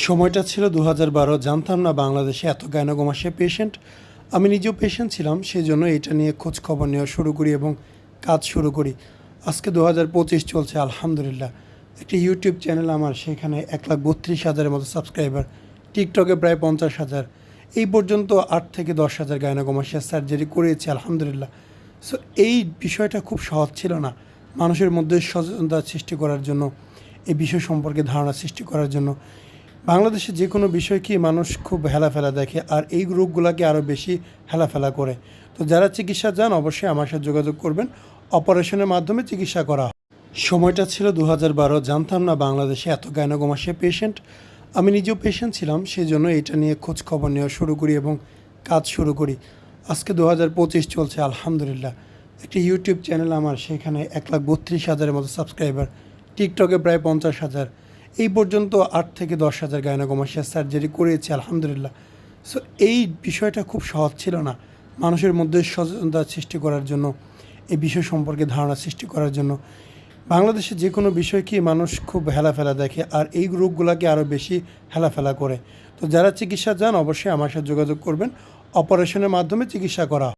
সময়টা ছিল দু হাজার বারো, জানতাম না বাংলাদেশে এত গায়নাগোমাসিয়া পেশেন্ট আমি নিজেও পেশেন্ট ছিলাম সেই জন্য এটা নিয়ে খোঁজ খবর নেওয়া শুরু করি এবং কাজ শুরু করি। আজকে দু হাজার পঁচিশ চলছে, আলহামদুলিল্লাহ। একটি ইউটিউব চ্যানেল আমার, সেখানে এক লাখ বত্রিশ হাজারের মতো সাবস্ক্রাইবার টিকটকে প্রায় পঞ্চাশ হাজার। এই পর্যন্ত আট থেকে দশ হাজার গায়নাগোমাসিয়া সার্জারি করিয়েছি আলহামদুলিল্লাহ। সো এই বিষয়টা খুব সহজ ছিল না, মানুষের মধ্যে সচেতনতা সৃষ্টি করার জন্য, এই বিষয় সম্পর্কে ধারণা সৃষ্টি করার জন্য। বাংলাদেশে যে কোনো বিষয়কেই মানুষ খুব হেলাফেলা দেখে আর এই রোগগুলোকে আরও বেশি হেলাফেলা করে। তো যারা চিকিৎসা যান অবশ্যই আমার সাথে যোগাযোগ করবেন। অপারেশনের মাধ্যমে চিকিৎসা করা। সময়টা ছিল দু বারো, জানতাম না বাংলাদেশে এত গায়নাগোমাসিয়া পেশেন্ট আমি নিজেও পেশেন্ট ছিলাম সেই জন্য এটা নিয়ে খোঁজ খবর নেওয়া শুরু করি এবং কাজ শুরু করি। আজকে দু হাজার পঁচিশ চলছে, আলহামদুলিল্লাহ। একটি ইউটিউব চ্যানেল আমার, সেখানে এক লাখ বত্রিশ হাজারের মতো সাবস্ক্রাইবার টিকটকে প্রায় পঞ্চাশ হাজার। এই পর্যন্ত আট থেকে দশ হাজার গায়নাগোমাসিয়া সার্জারি করেছে, আলহামদুলিল্লাহ। সো এই বিষয়টা খুব সহজ ছিল না। মানুষের মধ্যে সচেতনতা সৃষ্টি করার জন্য, এই বিষয় সম্পর্কে ধারণা সৃষ্টি করার জন্য। বাংলাদেশে যে কোনো বিষয়কেই মানুষ খুব হেলাফেলা দেখে, আর এই রোগগুলোকে আরও বেশি হেলাফেলা করে। তো যারা চিকিৎসা যান অবশ্যই আমার সাথে যোগাযোগ করবেন। অপারেশনের মাধ্যমে চিকিৎসা করা।